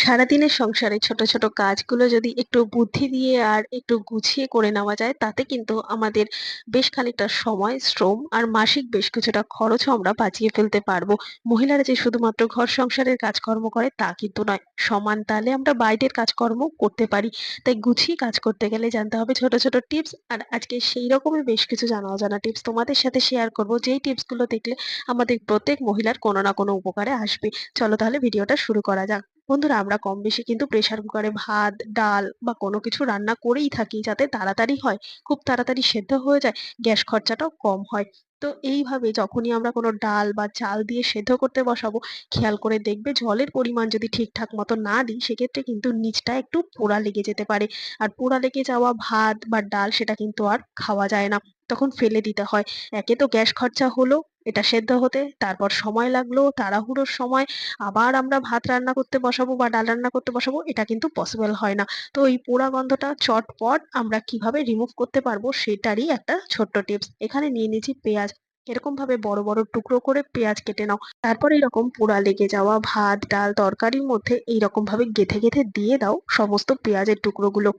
সারাদিনের সংসারে ছোট ছোট কাজগুলো যদি একটু বুদ্ধি দিয়ে আর একটু গুছিয়ে করে নেওয়া যায়, তাতে কিন্তু আমাদের বেশ খানিকটা সময়, শ্রম আর মাসিক বেশ কিছুটা খরচও আমরা বাঁচিয়ে ফেলতে পারব। মহিলারা যে শুধুমাত্র ঘর সংসারের কাজকর্ম করে, তা কিন্তু নয়। সমান তালে আমরা বাইরের কাজকর্ম করতে পারি। তাই গুছিয়ে কাজ করতে গেলে জানতে হবে ছোট ছোট টিপস। আর আজকে সেই রকমই বেশ কিছু জানা, অজানা টিপস তোমাদের সাথে শেয়ার করব। যেই টিপসগুলো দেখলে আমাদের প্রত্যেক মহিলার কোনো না কোনো উপকারে আসবে। চলো তাহলে ভিডিওটা শুরু করা যাক। বন্ধুরা, আমরা কম বেশি কিন্তু প্রেসার কুকারে ভাত, ডাল বা কোনো কিছু রান্না করেই থাকি যাতে তাড়াতাড়ি হয়, খুব তাড়াতাড়ি সেদ্ধ হয়ে যায়, গ্যাস খরচাটাও কম হয়। তো এইভাবে যখনই আমরা কোনো ডাল বা চাল দিয়ে সেদ্ধ করতে বসাবো, খেয়াল করে দেখবে জলের পরিমাণ যদি ঠিকঠাক মতো না দিই, সেক্ষেত্রে কিন্তু নিচটা একটু পোড়া লেগে যেতে পারে। আর পোড়া লেগে যাওয়া ভাত বা ডাল সেটা কিন্তু আর খাওয়া যায় না। তখন ফেলে দিতে হয়। একে তো গ্যাস খরচা হলো এটা সেদ্ধ হতে, তারপর সময় লাগল, তাড়াহুড়োর সময়, আবার আমরা ভাত রান্না করতে বসাবো বা ডাল রান্না করতে বসাবো, এটা কিন্তু পসিবল হয় না। তো এই পোড়া গন্ধটা চটপট আমরা কীভাবে রিমুভ করতে পারব সেটারই একটা ছোট্ট টিপস এখানে নিয়ে নিয়েছি পেঁয়াজ। এরকম ভাবে বড় বড় টুকরো করে পেঁয়াজ কেটে নাও। তারপর এরকম পোড়া লেগে যাওয়া ভাত, ডাল, তরকারির মধ্যে এইরকম ভাবে গেথে গেথে দিয়ে দাও সমস্ত পেঁয়াজের টুকরোগুলো।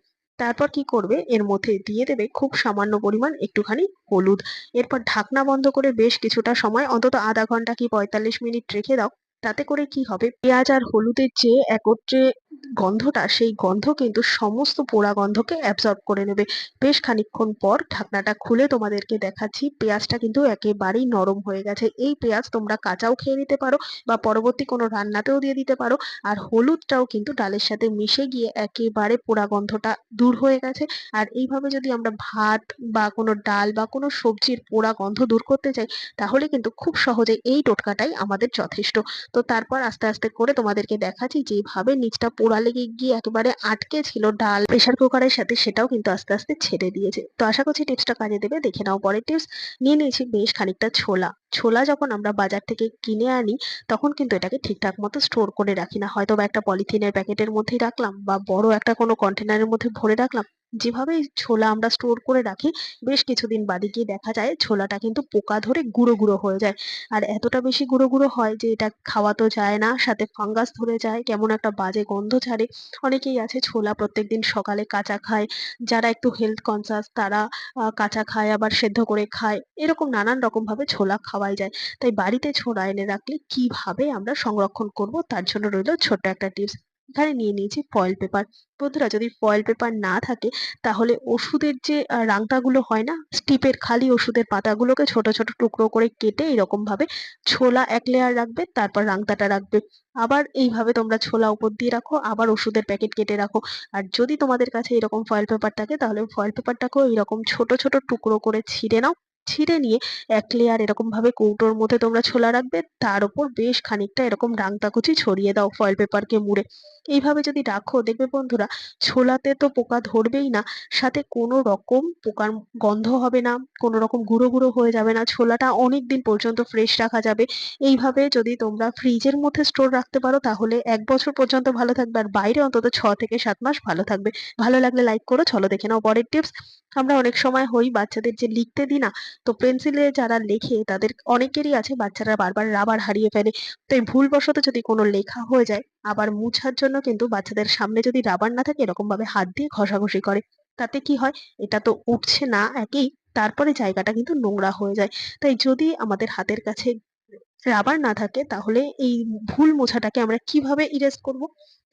তারপর কি করবে? এর মধ্যে দিয়ে দেবে খুব সামান্য পরিমাণ একটুখানি হলুদ। এরপর ঢাকনা বন্ধ করে বেশ কিছুটা সময়, অন্তত আধা ঘণ্টা কি পঁয়তাল্লিশ মিনিট রেখে দাও। তাতে করে কি হবে? পেঁয়াজ আর হলুদের যে একত্রে গন্ধটা, সেই গন্ধ কিন্তু সমস্ত পোড়া গন্ধকে অ্যাবজর্ব করে নেবে। বেশ খানিকক্ষণ পর ঢাকনাটা খুলে তোমাদেরকে দেখাচ্ছি, পেঁয়াজটা কিন্তু একেবারেই নরম হয়ে গেছে। এই পেঁয়াজ তোমরা কাঁচাও খেয়ে নিতে পারো বা পরবর্তী কোনো রান্নাতেও দিয়ে দিতে পারো। আর হলুদটাও কিন্তু ডালের সাথে মিশে গিয়ে একেবারে পোড়া গন্ধটা দূর হয়ে গেছে। আর এইভাবে যদি আমরা ভাত বা কোনো ডাল বা কোনো সবজির পোড়া গন্ধ দূর করতে চাই, তাহলে কিন্তু খুব সহজে এই টোটকাটাই আমাদের যথেষ্ট। তো তারপর আস্তে আস্তে করে তোমাদেরকে দেখাচ্ছি যেভাবে নিচটা পোড়া লেগে গিয়ে একেবারে আটকে ছিল ডাল। প্রেসার কুকারের সাথে সেটাও কিন্তু আস্তে আস্তে ছেড়ে দিয়েছে। তো আশা করছি টিপসটা কাজে দেবে। দেখে নাও পরের টিপস নিয়ে নিয়েছি বেশ খানিকটা ছোলা। ছোলা যখন আমরা বাজার থেকে কিনে আনি, তখন কিন্তু এটাকে ঠিকঠাক মতো স্টোর করে রাখি না। হয়তো বা একটা পলিথিনের প্যাকেটের মধ্যেই রাখলাম বা বড় একটা কোনো কন্টেনারের মধ্যে ভরে রাখলাম। যেভাবে ছোলা আমরা স্টোর করে রাখি, বেশ কিছুদিন বাদে গিয়ে দেখা যায় ছোলাটা কিন্তু পোকা ধরে গুঁড়ো গুঁড়ো হয়ে যায়। আর এতটা বেশি গুঁড়ো গুঁড়ো হয় যে এটা খাওয়া তো যায় না, সাথে ফাঙ্গাস ধরে যায়, কেমন একটা বাজে গন্ধ ছাড়ে। অনেকেই আছে ছোলা প্রত্যেকদিন সকালে কাঁচা খায়, যারা একটু হেলথ কনসাস তারা কাঁচা খায়, আবার সেদ্ধ করে খায়। এরকম নানান রকম ভাবে ছোলা খাওয়াই যায়। তাই বাড়িতে ছোলা এনে রাখলে কীভাবে আমরা সংরক্ষণ করব, তার জন্য রইল ছোট্ট একটা টিপস এখানে নিয়ে নিয়েছি ফয়েল পেপার বন্ধুরা, যদি ফয়েল পেপার না থাকে, তাহলে ওষুধের যে রাংতাগুলো হয় না, স্টিপের খালি ওষুধের পাতাগুলোকে ছোট ছোট টুকরো করে কেটে এরকম ভাবে ছোলা এক লেয়ার রাখবে, তারপর রাংতাটা রাখবে। আবার এইভাবে তোমরা ছোলা উপর দিয়ে রাখো, আবার ওষুধের প্যাকেট কেটে রাখো। আর যদি তোমাদের কাছে এরকম ফয়েল পেপার থাকে, তাহলে ফয়েল পেপারটাকেও এরকম ছোট ছোট টুকরো করে ছিঁড়ে নাও। ছিঁড়ে নিয়ে এক লেয়ার এরকম ভাবে কৌটোর মধ্যে তোমরা ছোলা রাখবে, তার উপর বেশ খানিকটা এরকম রাংতা কুচি ছড়িয়ে দাও ফয়েল পেপারকে মুড়ে। এইভাবে যদি রাখো, দেখবে বন্ধুরা, ছোলাতে তো পোকা ধরবেই না, সাথে কোনো রকম পোকার গন্ধ হবে না, কোনো রকম গুঁড়ো গুঁড়ো হয়ে যাবে না, ছোলাটা অনেক দিন পর্যন্ত ফ্রেশ রাখা যাবে। এইভাবে যদি তোমরা ফ্রিজের মধ্যে স্টোর রাখতে পারো, তাহলে এক বছর পর্যন্ত ভালো থাকবে, আর বাইরে অন্তত ছ থেকে সাত মাস ভালো থাকবে। ভালো লাগলে লাইক করো, চলো দেখে নাও পরের টিপস আমরা অনেক সময় হই বাচ্চাদের যে লিখতে দিই না, তো পেন্সিলে যারা লেখে তাদের অনেকেরই আছে বাচ্চারা বারবার রাবার হারিয়ে ফেলে। তো এই ভুলবশত যদি কোনো লেখা হয়ে যায়, আবার মুছার জন্য কিন্তু বাচ্চাদের সামনে যদি রাবার না থাকে এরকম ভাবে হাত দিয়ে ঘষাঘষি করে, তাতে কি হয়? এটা তো উঠছে না একেই, তারপরে জায়গাটা কিন্তু নোংরা হয়ে যায়। তাই যদি আমাদের হাতের কাছে রাবার না থাকে, তাহলে এই ভুল মোছাটাকে আমরা কীভাবে ইরেজ করব?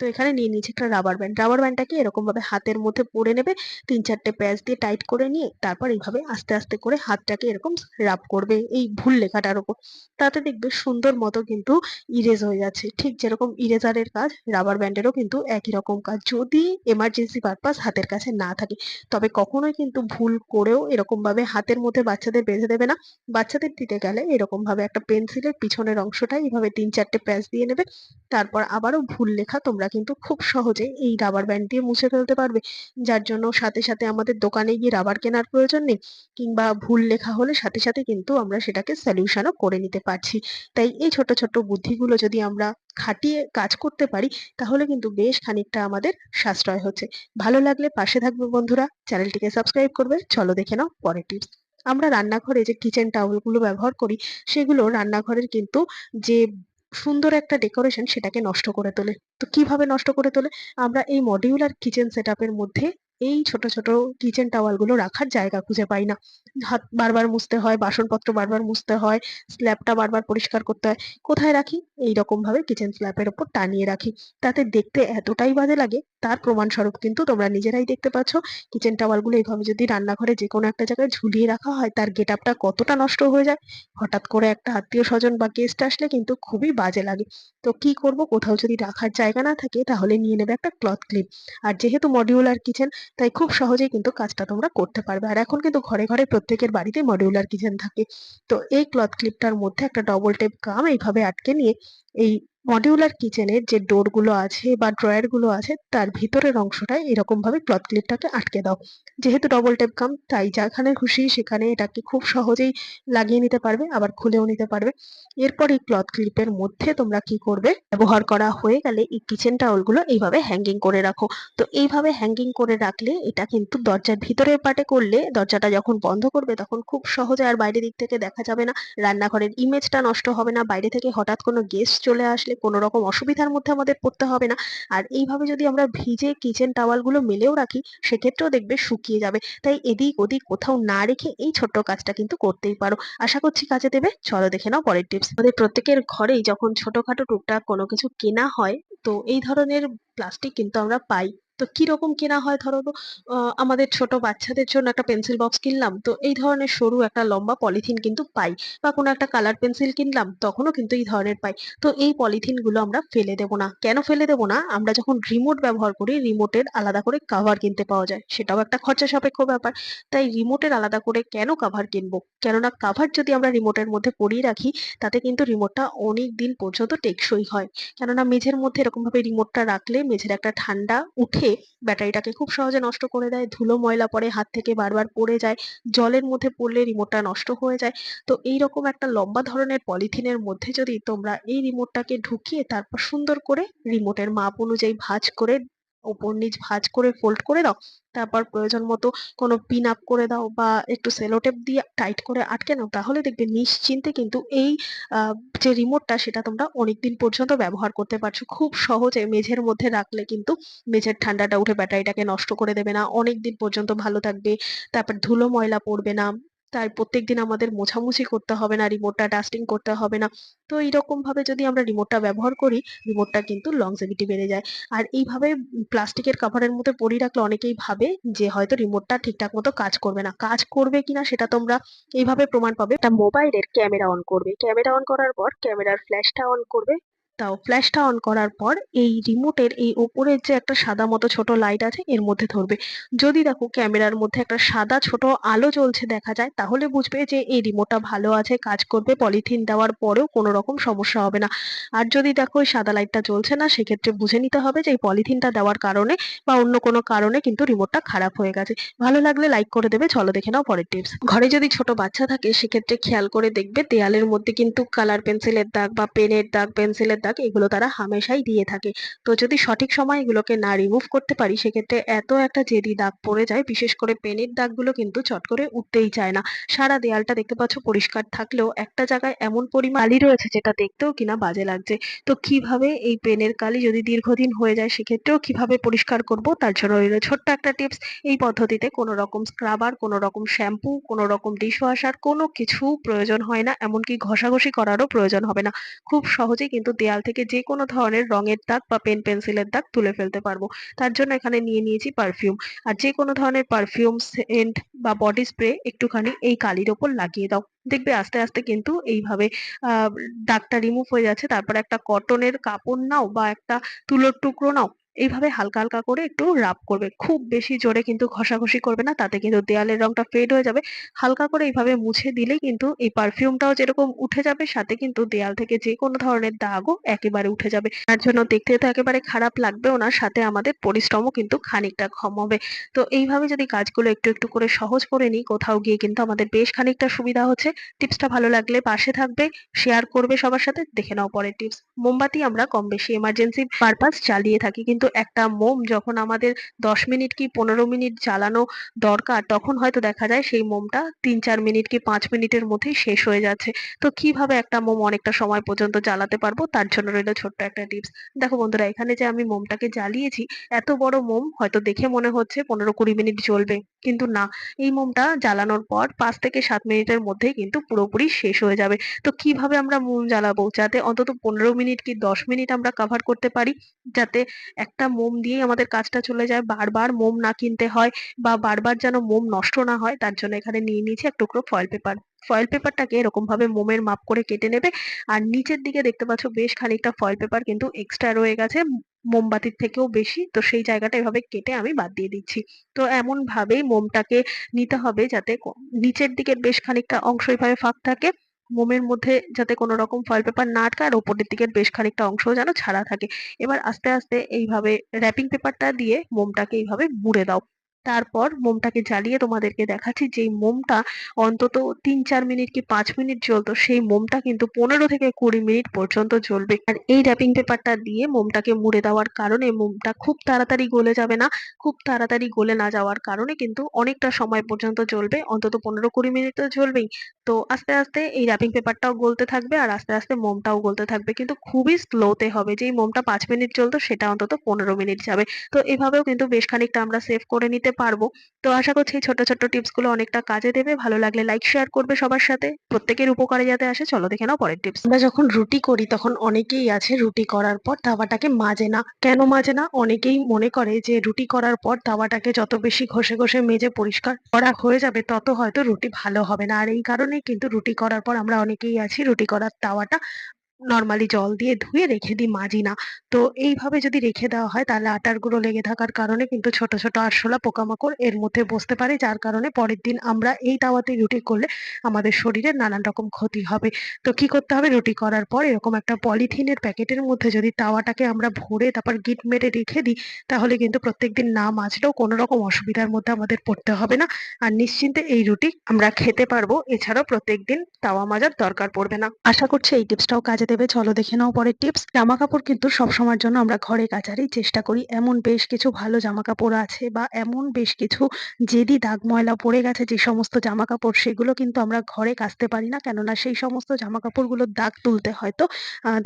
তো এখানে নিয়ে নিয়েছি একটা রাবার ব্যান্ড রাবার ব্যান্ডটাকে এরকম ভাবে হাতের মধ্যে পরে নেবে, তিন চারটে প্যাচ দিয়ে টাইট করে নিয়ে তারপর এইভাবে আস্তে আস্তে করে হাতটাকে এরকম রাব করবে এই ভুল লেখাটার উপর। তাতে দেখবে সুন্দর মতো কিন্তু ইরেজ হয়ে যাচ্ছে। ঠিক যেরকম ইরেজারের কাজ রাবার ব্যান্ডেরও কিন্তু একই রকম কাজ। যদি এমার্জেন্সি পারপাস হাতের কাছে না থাকে, তবে কখনোই কিন্তু ভুল করেও এরকম ভাবে হাতের মধ্যে বাচ্চাদের বেঁধে দেবে না। বাচ্চাদের দিতে গেলে এরকম ভাবে একটা পেন্সিলের পিছনের অংশটা এইভাবে তিন চারটে প্যাচ দিয়ে নেবে। তারপর আবারও ভুল লেখা তোমরা কিন্তু খুব সহজে এই রাবার ব্যান্ড দিয়ে মুছে ফেলতে পারবে। যার জন্য সাথে সাথে আমাদের দোকানে গিয়ে রাবার কেনার প্রয়োজন নেই, কিংবা ভুল লেখা হলে সাথে সাথে কিন্তু আমরা সেটাকে সলিউশনও করে নিতে পারছি। তাই এই ছোট ছোট বুদ্ধিগুলো যদি আমরা খাটিয়ে কাজ করতে পারি, তাহলে কিন্তু বেশ খানিকটা আমাদের সাশ্রয় হচ্ছে। ভালো লাগলে পাশে থাকবে বন্ধুরা, চ্যানেলটিকে সাবস্ক্রাইব করবে। চলো দেখে নাও পরের টিপস আমরা রান্নাঘরে যে কিচেন টাওয়েলগুলো ব্যবহার করি, সেগুলো রান্নাঘরের কিন্তু যে সুন্দর একটা ডেকোরেশন সেটাকে নষ্ট করে তোলে। তো কীভাবে নষ্ট করে তোলে? আমরা এই মডিউলার কিচেন সেট মধ্যে এই ছোট, ছোট কিচেন টাওয়ালগুলো রাখার জায়গা খুঁজে পাই না। হাত বারবার মুছতে হয়, বাসনপত্র বারবার মুছতে হয়, স্ল্যাবটা বারবার পরিষ্কার করতে হয়। কোথায় রাখি? এইরকম ভাবে কিচেন স্ল্যাবের উপর টানিয়ে রাখি। তাতে দেখতে এতটাই বাজে লাগে তার প্রমাণস্বরূপ কিন্তু তোমরা নিজেরাই দেখতে পাচ্ছ কিচেন টাওয়ালগুলো এইভাবে যদি রান্নাঘরে যেকোনো একটা জায়গায় ঝুলিয়ে রাখা হয় তার গেটআপটা কতটা নষ্ট হয়ে যায়। হঠাৎ করে একটা আত্মীয়-স্বজন বা গেস্ট আসলে কিন্তু খুবই বাজে লাগে। তো কি করব? কোথাও যদি রাখার জায়গা না থাকে তাহলে নিয়ে নেবে একটা ক্লথ ক্লিপ। আর যেহেতু মডিউলার কিচেন তাই খুব সহজেই কিন্তু কাজটা তোমরা করতে পারবে। আর এখন কিন্তু ঘরে, ঘরে প্রত্যেকের বাড়িতে মডিউলার কিচেন থাকে। তো এই ক্লথ ক্লিপটার মধ্যে একটা ডবল টেপ গাম এইভাবে আটকে নিয়ে এই মডিউলার কিচেনের যে ডোরগুলো আছে বা ড্রয়ারগুলো আছে, তার ভিতরের অংশটায় এরকম ভাবে ক্লথ ক্লিপটাকে আটকে দাও। যেহেতু ডবল টেপ কাম তাই যেখানে খুশি সেখানে এটাকে খুব সহজেই লাগিয়ে নিতে পারবে, আবার খুলেও নিতে পারবে। এরপর এই ক্লথ ক্লিপের মধ্যে তোমরা কি করবে ব্যবহার করা হয়ে গেলে এই কিচেন টাওয়েলগুলো এইভাবে হ্যাঙ্গিং করে রাখো। তো এইভাবে হ্যাঙ্গিং করে রাখলে এটা কিন্তু দরজার ভিতরের পাটে করলে দরজাটা যখন বন্ধ করবে, তখন খুব সহজে আর বাইরের দিক থেকে দেখা যাবে না। রান্নাঘরের ইমেজটা নষ্ট হবে না। বাইরে থেকে হঠাৎ কোনো গেস্ট চলে আসলে কোনো রকম অসুবিধার মধ্যে আমাদের পড়তে হবে না। আর এইভাবে যদি আমরা ভিজে কিচেন টাওয়ালগুলো মেলেও রাখি, সেক্ষেত্রেও দেখবে শুকিয়ে যাবে। তাই এদিক ওদিক কোথাও না রেখে এই ছোট্ট কাজটা কিন্তু করতেই পারো। আশা করছি কাজে দেবে। চলো দেখে নাও পরের টিপস। আমাদের প্রত্যেকের ঘরেই যখন ছোটখাটো টুকটাক কোনো কিছু কেনা হয়, তো এই ধরনের প্লাস্টিক কিন্তু আমরা পাই। তো কীরকম কেনা হয় ধরো তো আমাদের ছোট বাচ্চাদের জন্য একটা পেন্সিল বক্স কিনলাম। তো এই ধরনের সরু একটা লম্বা পলিথিন কিন্তু পাই। বা কোনো একটা কালার পেন্সিল কিনলাম, তখনও কিন্তু এই ধরনের পাই। তো এই পলিথিনগুলো আমরা ফেলে দেবো না। কেন ফেলে দেবো না? আমরা যখন রিমোট ব্যবহার করি রিমোটের আলাদা করে কাভার কিনতে পাওয়া যায়। সেটাও একটা খরচা সাপেক্ষ ব্যাপার। তাই রিমোটের আলাদা করে কেন কাভার কিনবো? কেননা কাভার যদি আমরা রিমোটের মধ্যে পরিয়ে রাখি, তাতে কিন্তু রিমোটটা অনেক দিন পর্যন্ত টেকসই হয়। কেননা মেঝের মধ্যে এরকমভাবে রিমোটটা রাখলে মেঝের একটা ঠান্ডা উঠে ব্যাটারিটাকে খুব সহজে নষ্ট করে দেয়। ধুলো ময়লা পরে হাত থেকে বারবার পড়ে যায়। জলের মধ্যে পড়লে রিমোটটা নষ্ট হয়ে যায়। তো এই রকম একটা লম্বা ধরনের পলিথিনের মধ্যে যদি তোমরা এই রিমোটটাকে ঢুকিয়ে তারপর সুন্দর করে রিমোটের মাপ অনুযায়ী ভাঁজ করে ওপর নিচ ভাঁজ করে ফোল্ড করে দাও। তারপর প্রয়োজন মতো কোনো পিন আপ করে দাও বা একটু সেলোটেপ দিয়ে টাইট করে আটকে নাও। তাহলে দেখবে নিশ্চিন্তে কিন্তু এই যে রিমোটটা সেটা তোমরা অনেকদিন পর্যন্ত ব্যবহার করতে পারছ। খুব সহজে মেঝের মধ্যে রাখলে কিন্তু মেঝের ঠান্ডাটা উঠে ব্যাটারিটাকে নষ্ট করে দেবে না। অনেকদিন পর্যন্ত ভালো থাকবে। তারপর ধুলো ময়লা পড়বে না। তাই প্রত্যেকদিন আমাদের মোছামুছি করতে হবে না, রিমোটটা ডাস্টিং করতে হবে না। তো এইরকম ভাবে যদি আমরা রিমোটটা ব্যবহার করি, রিমোটটা কিন্তু longevity বেড়ে যায়। আর এইভাবে প্লাস্টিকের কভারের মধ্যে পরিয়ে রাখলে অনেকেই ভাবে যে হয়তো রিমোটটা ঠিকঠাক মতো কাজ করবে না। কাজ করবে কিনা সেটা তোমরা এইভাবে প্রমাণ পাবে। একটা মোবাইলের ক্যামেরা অন করবে। ক্যামেরা অন করার পর ক্যামেরার ফ্ল্যাশটা অন করবে। তাও ফ্ল্যাশটা অন করার পর এই রিমোটের এই ওপরের যে একটা সাদা মতো ছোট লাইট আছে এর মধ্যে ধরবে। যদি দেখো ক্যামেরার মধ্যে একটা সাদা ছোট আলো জ্বলছে দেখা যায় তাহলে বুঝবে যে এই রিমোটটা ভালো আছে, কাজ করবে। পলিথিন দেওয়ার পরেও কোনো রকম সমস্যা হবে না। আর যদি দেখো ওই সাদা লাইটটা জ্বলছে না সেক্ষেত্রে বুঝে নিতে হবে যে এই পলিথিনটা দেওয়ার কারণে বা অন্য কোনো কারণে কিন্তু রিমোটটা খারাপ হয়ে গেছে। ভালো লাগলে লাইক করে দেবে। চলো দেখে নাও পরের টিপস। ঘরে যদি ছোট বাচ্চা থাকে সেক্ষেত্রে খেয়াল করে দেখবে দেয়ালের মধ্যে কিন্তু কালার পেন্সিলের দাগ বা পেনের দাগ, পেন্সিলের দাগ এগুলো তারা হামেশাই দিয়ে থাকে। তো যদি সঠিক সময়ে এগুলোকে না রিমুভ করতে পারি সেক্ষেত্রে এত একটা জেদি দাগ পড়ে যায় বিশেষ করে পেনের দাগগুলো কিন্তু চট করে উঠতেই চায় না। সারা দেয়ালটা দেখতে পাচ্ছ পরিষ্কার থাকলেও একটা জায়গায় এমন পরিমাণ কালি রয়েছে যেটা দেখতেও কিনা বাজে লাগছে। তো কীভাবে এই পেনের কালি যদি দীর্ঘদিন হয়ে যায় সেক্ষেত্রেও কীভাবে পরিষ্কার করব তার জন্য রইল ছোট্ট একটা টিপস। এই পদ্ধতিতে কোনো রকম স্ক্রাবার, কোনো রকম শ্যাম্পু, কোনো রকম ডিশওয়াশার কোনো কিছু প্রয়োজন হয় না। এমনকি ঘষাঘষি করারও প্রয়োজন হবে না। খুব সহজেই কিন্তু দেয়াল থেকে যে কোনো ধরনের রঙের দাগ বা পেন পেন্সিলের দাগ তুলে ফেলতে পারব। তার জন্য এখানে নিয়ে নিয়েছি পারফিউম। আর যে কোনো ধরনের পারফিউম, সেন্ট বা বডি স্প্রে একটুখানি এই কালির ওপর লাগিয়ে দাও। দেখবে আস্তে, আস্তে কিন্তু এইভাবে দাগটা রিমুভ হয়ে যাচ্ছে। তারপর একটা কটনের কাপড় নাও বা একটা তুলোর টুকরো নাও। এইভাবে হালকা, হালকা করে একটু রাব করবে। খুব বেশি জোরে কিন্তু ঘষাঘষি করবে না। তাতে কিন্তু দেয়ালের রংটা ফেড হয়ে যাবে। হালকা করে এইভাবে মুছে দিলেই কিন্তু এই পারফিউমটাও যেরকম উঠে যাবে সাথে কিন্তু দেয়াল থেকে যেকোনো ধরনের দাগও একেবারে উঠে যাবে। তার জন্য দেখতে তো একেবারে খারাপ লাগবেও না। সাথে আমাদের পরিশ্রমও কিন্তু খানিকটা কম হবে। তো এইভাবে যদি কাজগুলো একটু, একটু করে সহজ করে নিই কোথাও গিয়ে কিন্তু আমাদের বেশ খানিকটা সুবিধা হচ্ছে। টিপসটা ভালো লাগলে পাশে থাকবে, শেয়ার করবে সবার সাথে। দেখে নাও পরের টিপস। মোমবাতি আমরা কম বেশি এমার্জেন্সি পারপাস চালিয়ে থাকি। কিন্তু একটা মোম যখন আমাদের ১০ মিনিট কি ১৫ মিনিট জ্বালানো দরকার, তখন হয়তো দেখা যায় সেই মোমটা ৩-৪ মিনিট কি ৫ মিনিটের মধ্যেই শেষ হয়ে যাচ্ছে। তো কীভাবে একটা মোম অনেকটা সময় পর্যন্ত জ্বালাতে পারব তার জন্য রইল ছোট্ট একটা টিপস। দেখো বন্ধুরা, এখানে যে আমি মোমটাকে জ্বালিয়েছি, এত বড় মোম হয়তো দেখে মনে হচ্ছে ১৫-২০ মিনিট জ্বলবে। কিন্তু না এই মোমটা জ্বালানোর পর পাঁচ থেকে সাত মিনিটের মধ্যেই কিন্তু পুরোপুরি শেষ হয়ে যাবে। তো কীভাবে আমরা মোম জ্বালাবো যাতে অন্তত ১৫ মিনিট কি ১০ মিনিট আমরা কভার করতে পারি যাতে একটা মোম দিয়েই আমাদের কাজটা চলে যায়। বারবার মোম না কিনতে হয় বা বারবার যেন মোম নষ্ট না হয়, তার জন্য এখানে নিয়ে নিয়েছি এক টুকরো ফয়েল পেপার। ফয়েল পেপারটাকে এরকম ভাবে মোমের মাপ করে কেটে নেবে। আর নিচের দিকে দেখতে পাচ্ছ বেশ খানিকটা ফয়েল পেপার কিন্তু এক্সট্রা রয়ে গেছে, মোমবাতির থেকেও বেশি। তো সেই জায়গাটা এভাবে কেটে আমি বাদ দিয়ে দিচ্ছি। তো এমন ভাবেই মোমটাকে নিতে হবে যাতে নিচের দিকের বেশ খানিকটা অংশ এভাবে ফাঁক থাকে। মোমের মধ্যে যাতে কোনো রকম ফয়েল পেপার না আটকায় আর ওপরের দিকের বেশ খানিকটা অংশ যেন ছাড়া থাকে। এবার আস্তে আস্তে এইভাবে র্যাপিং পেপারটা দিয়ে মোমটাকে এইভাবে মুড়ে দাও। তারপর মোমটাকে জ্বালিয়ে তোমাদেরকে দেখাচ্ছি, যেই মোমটা অন্তত তিন চার মিনিট কি পাঁচ মিনিট জ্বলতো, সেই মোমটা কিন্তু পনেরো থেকে কুড়ি মিনিট পর্যন্ত জ্বলবে। আর এই র্যাপিং পেপারটা দিয়ে মোমটাকে মুড়ে দেওয়ার কারণে মোমটা খুব তাড়াতাড়ি গলে যাবে না, খুব তাড়াতাড়ি গলে না যাওয়ার কারণে কিন্তু অনেকটা সময় পর্যন্ত জ্বলবে, অন্তত পনেরো কুড়ি মিনিট তো জ্বলবেই। তো আস্তে আস্তে এই র্যাপিং পেপারটাও গলতে থাকবে আর আস্তে আস্তে মোমটাও গলতে থাকবে, কিন্তু খুবই স্লোতে হবে। যেই মোমটা পাঁচ মিনিট চলতো সেটা অন্তত পনেরো মিনিট যাবে। তো এভাবেও কিন্তু বেশ খানিকটা আমরা সেভ করে নিতে পারব। তো আশা করছি এই ছোট ছোট্ট টিপসগুলো অনেকটা কাজে দেবে। ভালো লাগলে লাইক শেয়ার করবে সবার সাথে। প্রত্যেকের উপকারে যাতে আসে, চলো দেখে নাও পরের টিপস আমরা যখন রুটি করি, তখন অনেকেই আছে রুটি করার পর তাওয়াটাকে মাজে না। কেন মাজে না? অনেকেই মনে করে যে রুটি করার পর তাওয়াটাকে যত বেশি ঘষে ঘষে মেজে পরিষ্কার করা হয়ে যাবে, তত হয়তো রুটি ভালো হবে না। আর এই কারণেই কিন্তু রুটি করার পর আমরা অনেকেই আছি রুটি করার তাওয়াটা নরমালি জল দিয়ে ধুয়ে রেখে দিই মাজি না। তো এইভাবে যদি রেখে দেওয়া হয়, তাহলে আটার গুঁড়ো লেগে থাকার কারণে কিন্তু ছোট ছোট আরশোলা পোকামাকড় এর মধ্যে বসতে পারে, যার কারণে পরের দিন আমরা এই তাওয়াতে রুটি করলে আমাদের শরীরে নানান রকম ক্ষতি হবে। তো কি করতে হবে? রুটি করার পর এরকম একটা পলিথিনের প্যাকেটের মধ্যে যদি তাওয়াটাকে আমরা ভরে তারপর গিট মেরে রেখে দিই, তাহলে কিন্তু প্রত্যেকদিন না মাজলেও কোনো রকম অসুবিধার মধ্যে আমাদের পড়তে হবে না। আর নিশ্চিন্তে এই রুটি আমরা খেতে পারব, এছাড়াও প্রত্যেকদিন তাওয়া মাজার দরকার পড়বে না। আশা করছি এই টিপসটাও কাজে দেবে, চলো দেখে নাও পরের টিপস জামা কাপড় কিন্তু সবসময়ের জন্য আমরা ঘরে কাচারই চেষ্টা করি। এমন বেশ কিছু ভালো জামা কাপড় আছে বা এমন বেশ কিছু যেদি দাগ ময়লা পড়ে গেছে, যে সমস্ত জামা কাপড় সেগুলো কিন্তু আমরা ঘরে কাচতে পারি না। কেননা সেই সমস্ত জামা কাপড়গুলোর দাগ তুলতে হয়তো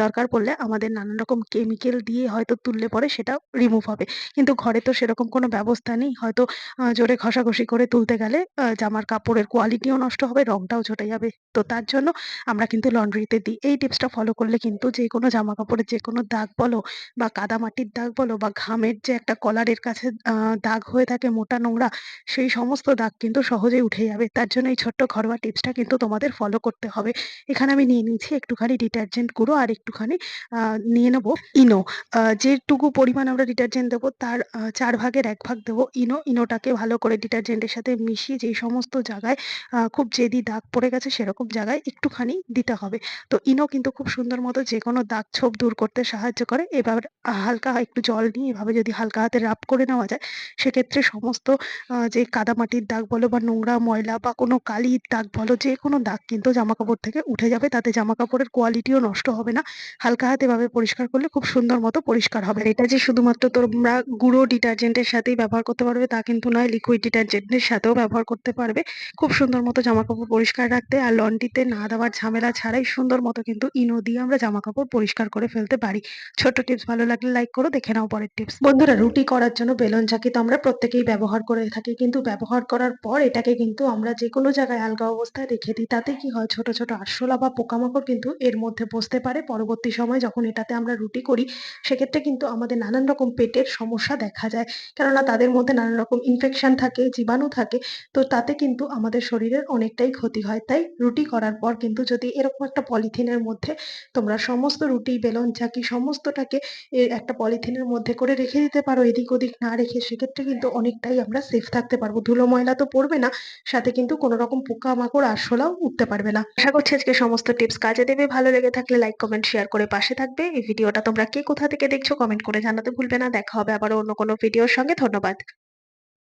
দরকার পড়লে আমাদের নানান রকম কেমিক্যাল দিয়ে হয়তো তুললে পরে সেটা রিমুভ হবে। কিন্তু ঘরে তো সেরকম কোনো ব্যবস্থা নেই। হয়তো জোরে ঘষাঘষি করে তুলতে গেলে জামার কাপড়ের কোয়ালিটিও নষ্ট হবে, রংটাও চটে যাবে। তো তার জন্য আমরা কিন্তু লন্ড্রিতে দিই। এই টিপসটা ফলো করলে কিন্তু যে কোনো জামা কাপড়ের যে কোনো দাগ বলো বা কাদামাটির দাগ বলো বা ঘামের যে একটা কলারের কাছে দাগ হয়ে থাকে মোটা নোংরা, সেই সমস্ত দাগ কিন্তু সহজেই উঠে যাবে। তার জন্য এই ছোট্ট ঘরোয়া টিপসটা কিন্তু তোমাদের ফলো করতে হবে। এখানে আমি নিয়ে নিয়েছি একটুখানি ডিটারজেন্ট গুঁড়ো আর একটুখানি নিয়ে নেব ইনো যেটুকু পরিমাণ আমরা ডিটারজেন্ট দেবো তার চার ভাগের এক ভাগ দেবো ইনো ইনোটাকে ভালো করে ডিটারজেন্টের সাথে মিশিয়ে যেই সমস্ত জায়গায় খুব জেদি দাগ পড়ে গেছে সেরকম জায়গায় একটুখানি দিতে হবে। তো ইনো কিন্তু খুব সুন্দর মতো যে কোনো দাগ ছোপ দূর করতে সাহায্য করে। এবার হালকা একটু জল নিয়ে এভাবে যদি হালকা হাতে রাব করে নেওয়া যায়, সেক্ষেত্রে সমস্ত যে কাদামাটির দাগ বলো বা নোংরা ময়লা বা কোনো কালির দাগ বলো যে কোনো দাগ কিন্তু জামা কাপড় থেকে উঠে যাবে। তাতে জামা কাপড়ের কোয়ালিটিও নষ্ট হবে না। হালকা হাতে এভাবে পরিষ্কার করলে খুব সুন্দর মতো পরিষ্কার হবে। এটা যে শুধুমাত্র তোমরা গুঁড়ো ডিটারজেন্টের সাথেই ব্যবহার করতে পারবে, তা কিন্তু নয় লিকুইড ডিটারজেন্টের সাথেও ব্যবহার করতে পারবে। খুব সুন্দর মতো জামা কাপড় পরিষ্কার রাখতে আর লন্ড্রিতে না দেওয়ার ঝামেলা ছাড়াই সুন্দর মতো কিন্তু ইনো দিয়ে আমরা জামা কাপড় পরিষ্কার করে ফেলতে পারি। ছোট টিপস ভালো লাগলে লাইক করো, দেখে নাও পরের টিপস বন্ধুরা, রুটি করার জন্য বেলন চাকি তো আমরা প্রত্যেকেই ব্যবহার করে থাকি, কিন্তু ব্যবহার করার পর এটাকে কিন্তু আমরা যে কোনো জায়গায় আলগা অবস্থায় রেখে দিই। তাতে কি হয়? ছোট ছোট আরশোলা বা পোকামাকড় কিন্তু এর মধ্যে বসতে পারে। পরবর্তী সময় যখন এটাতে আমরা রুটি করি, সেক্ষেত্রে কিন্তু আমাদের নানান রকম পেটের সমস্যা দেখা যায়। কেননা তাদের মধ্যে নানান রকম ইনফেকশন থাকে, জীবাণু থাকে, তো তাতে কিন্তু আমাদের শরীরের অনেকটাই ক্ষতি হয়। তাই রুটি করার পর কিন্তু যদি এরকম একটা পলিথিনের মধ্যে তোমরা সমস্ত রুটি, বেলন, চাকি সমস্তটাকে একটা পলিথিনের মধ্যে করে রেখে দিতে পারো। এদিক ওদিক না রেখে সেক্ষেত্রে কিন্তু অনেকটাই আমরা সেফ থাকতে পারব। ধুলো ময়লা তো পড়বে না, সাথে কিন্তু কোনো রকম পোকামাকড় আরশোলাও উঠতে পারবে না। আশা করছি আজকে সমস্ত টিপস কাজে দেবে। ভালো লেগে থাকলে লাইক কমেন্ট শেয়ার করে পাশে থাকবে। এই ভিডিওটা তোমরা কে কোথা থেকে দেখছ কমেন্ট করে জানাতে ভুলবে না। দেখা হবে আবার অন্য কোনো ভিডিওর সঙ্গে। ধন্যবাদ।